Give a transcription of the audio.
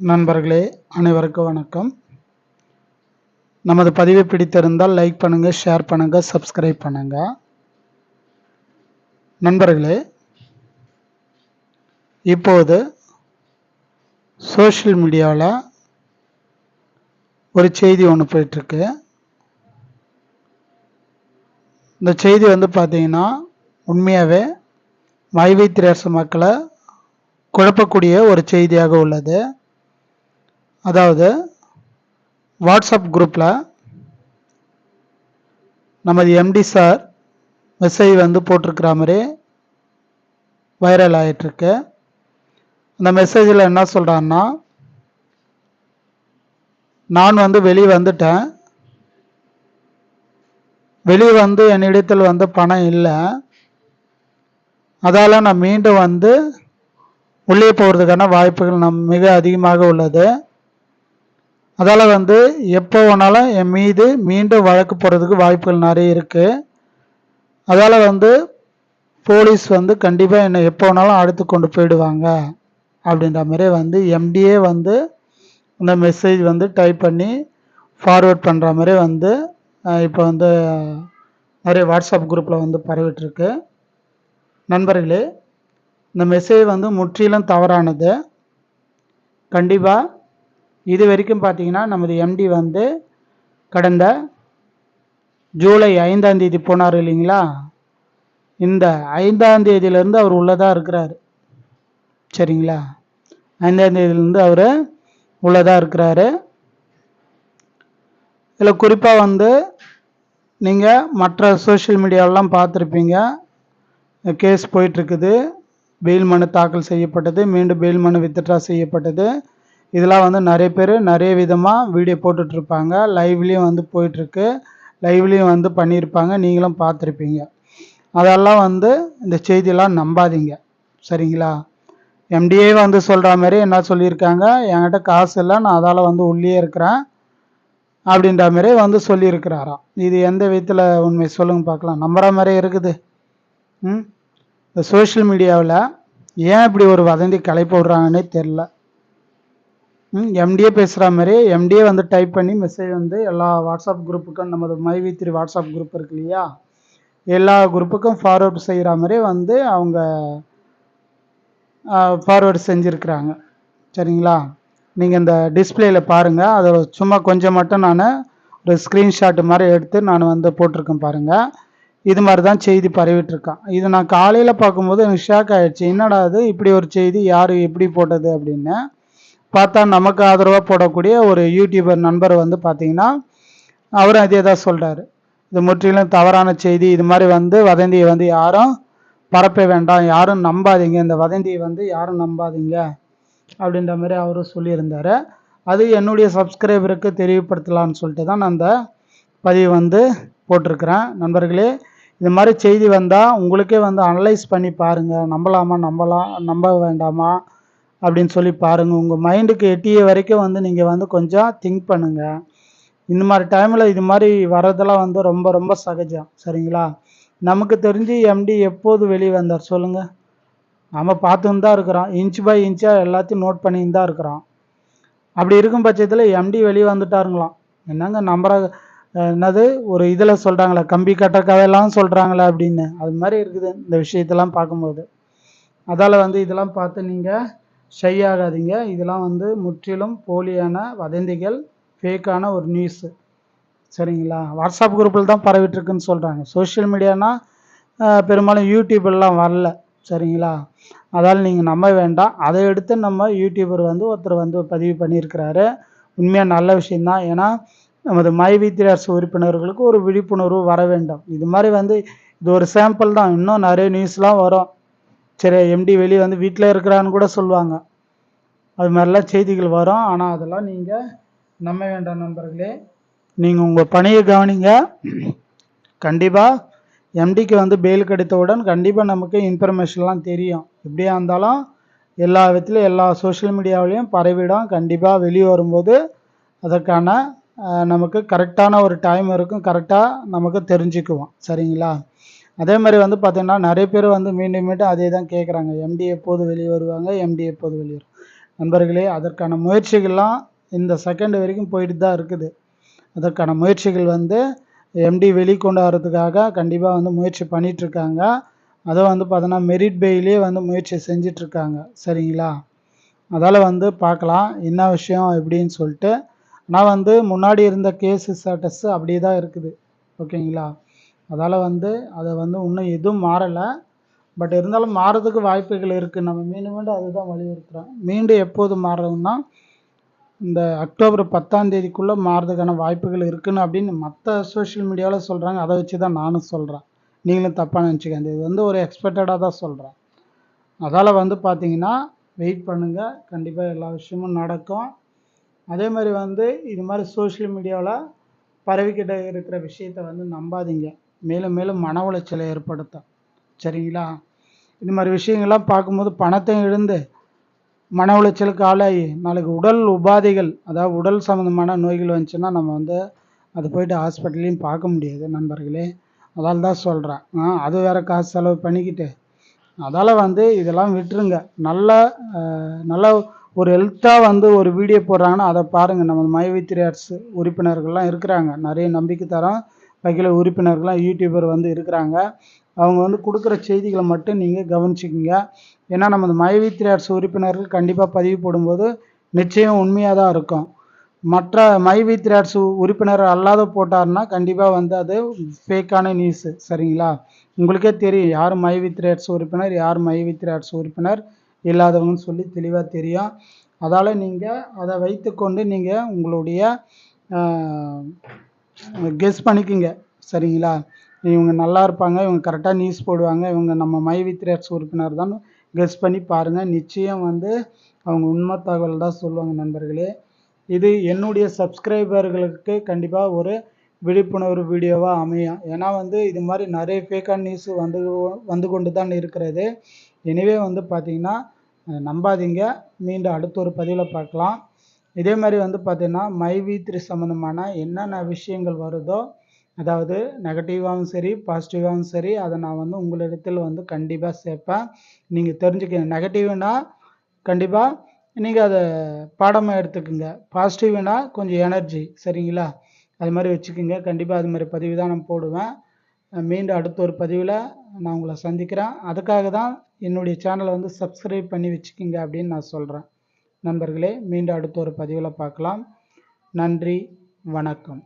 நண்பர்களே அனைவருக்கும் வணக்கம். நமது பதிவை பிடித்திருந்தால் லைக் பண்ணுங்கள் ஷேர் பண்ணுங்கள் சப்ஸ்கிரைப் பண்ணுங்கள் நண்பர்களே இப்போது சோஷியல் மீடியாவில் ஒரு செய்தி ஒன்று போயிட்டுருக்கு. இந்த செய்தி வந்து பார்த்தீங்கன்னா உண்மையாகவே மைவைத்திரேச மக்களை குழப்பக்கூடிய ஒரு செய்தியாக உள்ளது. அதாவது வாட்ஸ்அப் குரூப்பில் நமது எம்டி சார் மெசேஜ் வந்து போட்டிருக்கிற மாதிரி வைரல் ஆகிட்டுருக்கு அந்த மெசேஜில் என்ன சொல்கிறான்னா நான் வந்து வெளியே வந்துட்டேன். வெளியே வந்து என்னிடத்தில் வந்து பணம் இல்லை. அதால் நான் மீண்டும் வந்து உள்ளே போகிறதுக்கான வாய்ப்புகள் நம் மிக அதிகமாக உள்ளது. அதால் வந்து எப்போ வேணாலும் என் மீது மீண்டும் வழக்கு போடுறதுக்கு வாய்ப்புகள் நிறைய இருக்குது அதால் வந்து போலீஸ் வந்து கண்டிப்பாக என்னை எப்போ வேணாலும் அடுத்து கொண்டு போயிடுவாங்க. அப்படின்ற மாதிரி வந்து எம்டிஏ வந்து இந்த மெசேஜ் வந்து டைப் பண்ணி ஃபார்வேர்ட் பண்ணுற மாதிரி வந்து இப்போ வந்து நிறைய வாட்ஸ்அப் குரூப்பில் வந்து பரவிட்டுருக்கு நண்பர்களே இந்த மெசேஜ் வந்து முற்றிலும் தவறானது. கண்டிப்பாக இது வரைக்கும் பார்த்தீங்கன்னா நமது எம்டி வந்து கடந்த ஜூலை ஐந்தாம் தேதி போனார் இல்லைங்களா? இந்த ஐந்தாம் தேதியிலேருந்து அவர் உள்ளதாக இருக்கிறார். சரிங்களா? ஐந்தாம் தேதியிலேருந்து அவர் உள்ளதாக இருக்கிறாரு. இதில் குறிப்பாக வந்து நீங்கள் மற்ற சோஷியல் மீடியாவெலாம் பார்த்துருப்பீங்க. கேஸ் போயிட்டுருக்குது பெயில் மனு தாக்கல் செய்யப்பட்டது. மீண்டும் பெயில் மனு வித்ட்ரா செய்யப்பட்டது. இதெல்லாம் வந்து நிறைய பேர் நிறைய விதமாக வீடியோ போட்டுட்ருப்பாங்க. லைவ்லேயும் வந்து போயிட்டுருக்கு லைவ்லேயும் வந்து பண்ணியிருப்பாங்க. நீங்களும் பார்த்துருப்பீங்க. அதெல்லாம் வந்து இந்த செய்தியெல்லாம் நம்பாதீங்க. சரிங்களா? எம்டிஏ வந்து சொல்கிற மாதிரி என்ன சொல்லியிருக்காங்க? என்கிட்ட காசு இல்லை. நான் அதால் வந்து உள்ளே இருக்கிறேன். அப்படின்ற மாதிரி வந்து சொல்லியிருக்கிறாராம். இது எந்த விதத்தில் உண்மை சொல்லுங்க பார்க்கலாம். நம்புகிற மாதிரி இருக்குது. ம்? இந்த சோஷியல் மீடியாவில் ஏன் இப்படி ஒரு வதந்தி கலைப்பு விடுறாங்கன்னே தெரில எம்டிஏ பேசுகிற மாதிரி எம்டிஏ வந்து டைப் பண்ணி மெசேஜ் வந்து எல்லா வாட்ஸ்அப் குரூப்புக்கும் நமது மைவி த்ரீ வாட்ஸ்அப் குரூப் இருக்கு இல்லையா? எல்லா குரூப்புக்கும் ஃபார்வேர்டு செய்கிற மாதிரி வந்து அவங்க ஃபார்வேர்டு செஞ்சுருக்குறாங்க. சரிங்களா? நீங்கள் இந்த டிஸ்பிளேயில் பாருங்கள் அதில் சும்மா கொஞ்சம் மட்டும் நான் ஒரு ஸ்க்ரீன்ஷாட் மாதிரி எடுத்து நான் வந்து போட்டிருக்கேன் பாருங்கள் இது மாதிரி தான் செய்தி பரவிட்டுருக்கான். இது நான் காலையில் பார்க்கும்போது எனக்கு ஷாக் ஆகிடுச்சு என்னடா அது இப்படி ஒரு செய்தி யார் எப்படி போட்டது அப்படின்னு. பார்த்தா நமக்கு ஆதரவாக போடக்கூடிய ஒரு யூடியூபர் நண்பர் வந்து பார்த்தீங்கன்னா அவரும் அதே தான் சொல்கிறாரு இது முற்றிலும் தவறான செய்தி. இது மாதிரி வந்து வதந்தியை வந்து யாரும் பரப்ப வேண்டாம். யாரும் நம்பாதீங்க. இந்த வதந்தியை வந்து யாரும் நம்பாதீங்க. அப்படின்ற மாதிரி அவரும் சொல்லியிருந்தார். அது என்னுடைய சப்ஸ்கிரைபருக்கு தெரியப்படுத்தலான்னு சொல்லிட்டு தான் நான் அந்த பதிவு வந்து போட்டிருக்கிறேன். நண்பர்களே இது மாதிரி செய்தி வந்தால் உங்களுக்கே வந்து அனலைஸ் பண்ணி பாருங்கள் நம்பலாமா? நம்பலாம் நம்ப வேண்டாமா? அப்படின்னு சொல்லி பாருங்கள் உங்கள் மைண்டுக்கு எட்டிய வரைக்கும் வந்து நீங்கள் வந்து கொஞ்சம் திங்க் பண்ணுங்கள் இந்த மாதிரி டைமில் இது மாதிரி வர்றதெல்லாம் வந்து ரொம்ப ரொம்ப சகஜம். சரிங்களா? நமக்கு தெரிஞ்சு எம்டி எப்போது வெளியே வந்தார் சொல்லுங்கள் நம்ம பார்த்துன்னு தான் இருக்கிறோம். இன்ச் பை இன்ச்சாக எல்லாத்தையும் நோட் பண்ணின்னு தான் இருக்கிறோம். அப்படி இருக்கும் பட்சத்தில் எம்டி வெளியே வந்துட்டாருங்களாம் என்னங்க நம்புற என்னது? ஒரு இதில் சொல்கிறாங்களே கம்பி கட்ட கதையெல்லாம் சொல்கிறாங்களே அப்படின்னு. அது மாதிரி இருக்குது இந்த விஷயத்தெல்லாம் பார்க்கும்போது. அதால் வந்து இதெல்லாம் பார்த்து நீங்கள் ஷை ஆகாதீங்க இதெல்லாம் வந்து முற்றிலும் போலியான வதந்திகள் ஃபேக்கான ஒரு நியூஸு சரிங்களா? வாட்ஸ்அப் குரூப்பில் தான் பரவிட்டுருக்குன்னு சொல்கிறாங்க சோஷியல் மீடியானா பெரும்பாலும் யூடியூப்லாம் வரல. சரிங்களா? அதால் நீங்கள் நம்ப வேண்டாம். அதை எடுத்து நம்ம யூடியூபர் வந்து ஒருத்தர் வந்து பதிவு பண்ணியிருக்கிறாரு. உண்மையாக நல்ல விஷயந்தான் ஏன்னா நமது மை வித்தியாச உறுப்பினர்களுக்கு ஒரு விழிப்புணர்வு வர வேண்டும். இது மாதிரி வந்து இது ஒரு சாம்பிள் தான். இன்னும் நிறைய நியூஸ்லாம் வரும். சரி எம்டி வெளியே வந்து வீட்டில் இருக்கிறான்னு கூட சொல்லுவாங்க. அது மாதிரிலாம் செய்திகள் வரும். ஆனால் அதெல்லாம் நீங்கள் நம்ப வேண்டாம் நண்பர்களே. நீங்கள் உங்கள் பணியை கவனிங்க. கண்டிப்பாக எம்டிக்கு வந்து பெயில் கிடைத்தவுடன் கண்டிப்பாக நமக்கு இன்ஃபர்மேஷன்லாம் தெரியும். எப்படியா இருந்தாலும் எல்லா விதத்துலையும் எல்லா சோஷியல் மீடியாவிலையும் பரவிடும். கண்டிப்பாக வெளியே வரும்போது அதற்கான நமக்கு கரெக்டான ஒரு டைம் இருக்கும். கரெக்டாக நமக்கு தெரிஞ்சுக்குவோம். சரிங்களா? அதே மாதிரி வந்து பார்த்திங்கன்னா நிறைய பேர் வந்து மீண்டும் மீண்டும் அதே தான் கேட்குறாங்க எம்டி எப்போது வெளியே வருவாங்க? எம்டி எப்போது வெளியே வரும் நண்பர்களே அதற்கான முயற்சிகள்லாம் இந்த செகண்ட் வரைக்கும் போயிட்டு தான் இருக்குது. அதற்கான முயற்சிகள் வந்து எம்டி வெளிக்கொண்டு வரதுக்காக கண்டிப்பாக வந்து முயற்சி பண்ணிகிட்ருக்காங்க அதுவும் வந்து பார்த்தோன்னா மெரிட் பேயிலே வந்து முயற்சி செஞ்சிட்ருக்காங்க சரிங்களா? அதால் வந்து பார்க்கலாம் என்ன விஷயம் எப்படின்னு சொல்லிட்டு. ஆனால் வந்து முன்னாடி இருந்த கேஸு ஸ்டேட்டஸ் அப்படியே தான் இருக்குது. ஓகேங்களா? அதால் வந்து அதை வந்து இன்னும் எதுவும் மாறலை. பட் இருந்தாலும் மாறதுக்கு வாய்ப்புகள் இருக்குது நம்ம மீண்டும் மீண்டும் அதுதான் வலியுறுத்துகிறோம் மீண்டும் எப்போது மாறுறதுன்னா இந்த அக்டோபர் பத்தாம் தேதிக்குள்ளே மாறுறதுக்கான வாய்ப்புகள் இருக்குன்னு அப்படின்னு மற்ற சோஷியல் மீடியாவில் சொல்கிறாங்க அதை வச்சு தான் நானும் சொல்கிறேன் நீங்களும் தப்பாக நினச்சிக்காது இது வந்து ஒரு எக்ஸ்பெக்டடாக தான் சொல்கிறேன் அதால் வந்து பார்த்தீங்கன்னா வெயிட் பண்ணுங்கள் கண்டிப்பாக எல்லா விஷயமும் நடக்கும். அதே மாதிரி வந்து இது மாதிரி சோஷியல் மீடியாவில் பரவிக்கிட்ட இருக்கிற விஷயத்த வந்து நம்பாதீங்க. மேலும் மேலும் மன உளைச்சலை ஏற்படுத்தும். சரிங்களா? இந்த மாதிரி விஷயங்கள்லாம் பார்க்கும்போது பணத்தை இழந்து மன உளைச்சலுக்கு ஆளாகி நாளைக்கு உடல் உபாதைகள் அதாவது உடல் சம்மந்தமான நோய்கள் வந்துச்சுன்னா நம்ம வந்து அது போயிட்டு ஹாஸ்பிட்டல்லையும் பார்க்க முடியாது நண்பர்களே. அதால் தான் சொல்கிறேன் அது வேறு காசு செலவு பண்ணிக்கிட்டு. அதால் வந்து இதெல்லாம் விட்டுருங்க. நல்ல நல்ல ஒரு ஹெல்த்தாக வந்து ஒரு வீடியோ போடுறாங்கன்னா அதை பாருங்கள் நம்ம மை த்ரீ உறுப்பினர்கள்லாம் இருக்கிறாங்க. நிறைய நம்பிக்கை தரோம் வகையில் உறுப்பினர்கள்லாம் யூடியூபர் வந்து இருக்கிறாங்க. அவங்க வந்து கொடுக்குற செய்திகளை மட்டும் நீங்கள் கவனிச்சிக்கிங்க. ஏன்னா நமது மைவி த்ரீ ஆர்ட்ஸ் உறுப்பினர்கள் கண்டிப்பாக பதிவு போடும்போது நிச்சயம் உண்மையாக தான் இருக்கும். மற்ற மைவி த்ரீ உறுப்பினர் அல்லாத போட்டார்னா கண்டிப்பாக வந்து அது ஃபேக்கான நியூஸு சரிங்களா? உங்களுக்கே தெரியும் யார் மைவி த்ரீ உறுப்பினர் யார் மைவி த்ரீ உறுப்பினர் இல்லாதவங்கன்னு சொல்லி தெளிவாக தெரியும். அதால் நீங்கள் அதை வைத்துக்கொண்டு நீங்கள் உங்களுடைய கெஸ் பண்ணிக்கோங்க. சரிங்களா? இவங்க நல்லா இருப்பாங்க இவங்க கரெக்டாக நியூஸ் போடுவாங்க இவங்க நம்ம மை வித் ரேட்ஸ் உறுப்பினர் தான் கெஸ் பண்ணி பாருங்கள் நிச்சயம் வந்து அவங்க உண்மை தகவல் தான் சொல்லுவாங்க நண்பர்களே. இது என்னுடைய சப்ஸ்கிரைபர்களுக்கு கண்டிப்பாக ஒரு விழிப்புணர்வு வீடியோவாக அமையும். ஏன்னா வந்து இது மாதிரி நிறைய ஃபேக்கான நியூஸ் வந்து வந்து கொண்டு தான் இருக்கிறது. எனவே வந்து பார்த்திங்கன்னா நம்பாதீங்க. மீண்டும் அடுத்த ஒரு பதிவில் பார்க்கலாம். இதே மாதிரி வந்து பார்த்திங்கன்னா மை த்ரீ சம்மந்தமான என்னென்ன விஷயங்கள் வருதோ அதாவது நெகட்டிவாகவும் சரி பாசிட்டிவாகவும் சரி அதை நான் வந்து உங்களிடத்தில் வந்து கண்டிப்பாக சேர்ப்பேன். நீங்கள் தெரிஞ்சுக்க நெகட்டிவ்னா கண்டிப்பாக நீங்கள் அதை பாடமாக எடுத்துக்கோங்க. பாசிட்டிவ்னா கொஞ்சம் எனர்ஜி சரிங்களா? அது மாதிரி வச்சுக்கோங்க. கண்டிப்பாக அது மாதிரி பதிவு தான் நான் போடுவேன். மீண்டும் அடுத்த ஒரு பதிவில் நான் உங்களை சந்திக்கிறேன். அதுக்காக தான் என்னுடைய சேனலை வந்து சப்ஸ்கிரைப் பண்ணி வச்சுக்கிங்க அப்படின்னு நான் சொல்கிறேன் நண்பர்களே மீண்டும் அடுத்த ஒரு பதிவில் பார்க்கலாம். நன்றி வணக்கம்.